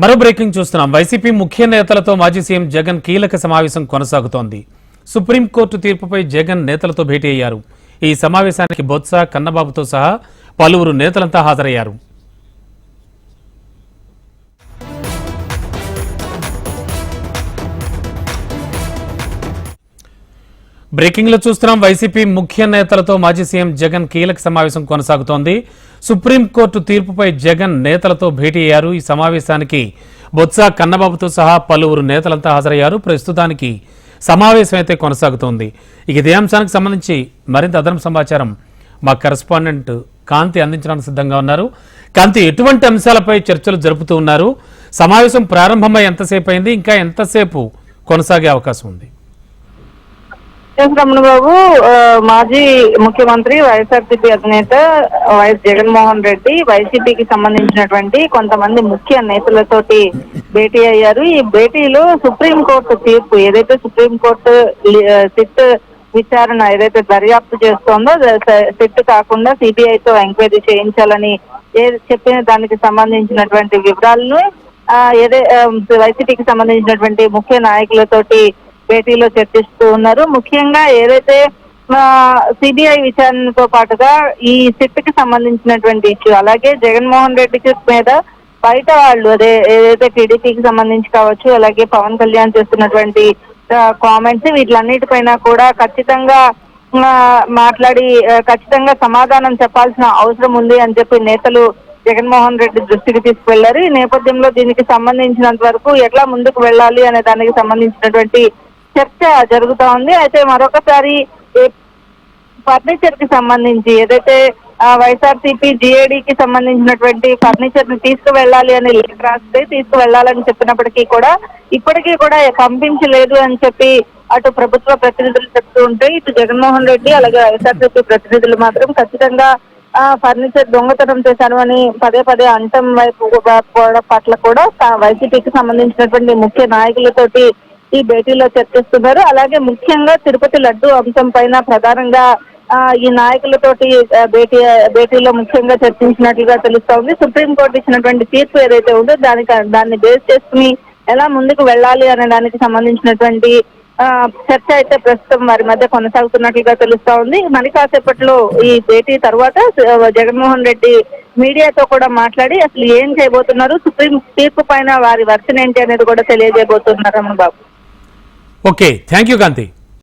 మరో బ్రేకింగ్ చూస్తున్నాం. వైసీపీ ముఖ్య నేతలతో మాజీ సీఎం జగన్ కీలక సమావేశం కొనసాగుతోంది. సుప్రీంకోర్టు తీర్పుపై జగన్ నేతలతో భేటీ అయ్యారు. ఈ సమావేశానికి బొత్స కన్నబాబుతో సహా పలువురు నేతలంతా హాజరయ్యారు. బ్రేకింగ్లో చూస్తున్నాం. వైసీపీ ముఖ్య నేతలతో మాజీ సీఎం జగన్ కీలక సమావేశం కొనసాగుతోంది. సుప్రీంకోర్టు తీర్పుపై జగన్ నేతలతో భేటీ అయ్యారు. ఈ సమావేశానికి బొత్స కన్నబాబుతో సహా పలువురు నేతలంతా హాజరయ్యారు. ప్రస్తుతానికి సమావేశం అయితే కొనసాగుతోంది. ఇక ఇదే అంశానికి సంబంధించి మరింత అదనపు సమాచారం మా కరెస్పాండెంట్ కాంతి అందించడానికి సిద్ధంగా ఉన్నారు. కాంతి ఎటువంటి అంశాలపై చర్చలు జరుపుతూ ఉన్నారు? సమావేశం ప్రారంభమై ఎంతసేపు అయింది? ఇంకా ఎంతసేపు కొనసాగే అవకాశం ఉంది? ఎస్ రమణ బాబు మాజీ ముఖ్యమంత్రి వైఎస్ఆర్సీపీ అధినేత వైఎస్ జగన్మోహన్ రెడ్డి వైసీపీకి సంబంధించినటువంటి కొంతమంది ముఖ్య నేతలతోటి భేటీ అయ్యారు. ఈ భేటీలో సుప్రీంకోర్టు తీర్పు ఏదైతే సుప్రీంకోర్టు సిట్ విచారణ ఏదైతే దర్యాప్తు చేస్తోందో సిట్ కాకుండా సిబిఐతో ఎంక్వైరీ చేయించాలని ఏ చెప్పిన దానికి సంబంధించినటువంటి వివరాలను ఏదే వైసీపీకి సంబంధించినటువంటి ముఖ్య నాయకులతోటి భేటీలో చర్చిస్తూ ఉన్నారు. ముఖ్యంగా ఏదైతే సిబిఐ విచారణతో పాటుగా ఈ సిట్కి సంబంధించినటువంటి ఇష్యూ అలాగే జగన్మోహన్ రెడ్డికి మీద బయట వాళ్ళు అదే ఏదైతే టీడీపీకి సంబంధించి కావచ్చు అలాగే పవన్ కళ్యాణ్ చేస్తున్నటువంటి కామెంట్స్ వీటిలన్నిటిపైన కూడా ఖచ్చితంగా మాట్లాడి ఖచ్చితంగా సమాధానం చెప్పాల్సిన అవసరం ఉంది అని చెప్పి నేతలు జగన్మోహన్ రెడ్డి దృష్టికి తీసుకువెళ్ళారు ఈ నేపథ్యంలో దీనికి సంబంధించినంత వరకు ఎట్లా ముందుకు వెళ్ళాలి అనే దానికి సంబంధించినటువంటి చర్చ జరుగుతా ఉంది అయితే మరొకసారి ఫర్నిచర్కి సంబంధించి ఏదైతే వైఎస్ఆర్సీపీ జిఏడికి సంబంధించినటువంటి ఫర్నిచర్ని తీసుకువెళ్ళాలి అని లెటర్ రాస్తే తీసుకువెళ్ళాలని చెప్పినప్పటికీ కూడా ఇప్పటికీ కూడా పంపించలేదు అని చెప్పి అటు ప్రభుత్వ ప్రతినిధులు చెప్తూ ఉంటే ఇటు జగన్మోహన్ రెడ్డి అలాగే వైఎస్ఆర్సీపీ ప్రతినిధులు మాత్రం ఖచ్చితంగా ఆ ఫర్నిచర్ దొంగతనం చేశాను అని పదే పదే అంటం వైపు పట్ల కూడా వైసీపీకి సంబంధించినటువంటి ముఖ్య నాయకులతోటి ఈ భేటీలో చర్చిస్తున్నారు. అలాగే ముఖ్యంగా తిరుపతి లడ్డు అంశం పైన ప్రధానంగా ఆ, ఈ నాయకులతోటి భేటీ భేటీలో ముఖ్యంగా చర్చించినట్లుగా తెలుస్తోంది. సుప్రీంకోర్టు ఇచ్చినటువంటి తీర్పు ఏదైతే ఉందో దానికి దాన్ని బేస్ చేసుకుని ఎలా ముందుకు వెళ్ళాలి అనే దానికి సంబంధించినటువంటి ఆ, చర్చ అయితే ప్రస్తుతం వారి మధ్య కొనసాగుతున్నట్లుగా తెలుస్తా ఉంది మరి కాసేపట్లో ఈ భేటీ తర్వాత జగన్మోహన్ రెడ్డి మీడియాతో కూడా మాట్లాడి అసలు ఏం చేయబోతున్నారు సుప్రీం తీర్పు పైన వారి వర్షన్ ఏంటి అనేది కూడా తెలియజేయబోతున్నారు Ramana Babu. Okay thank you Kanthi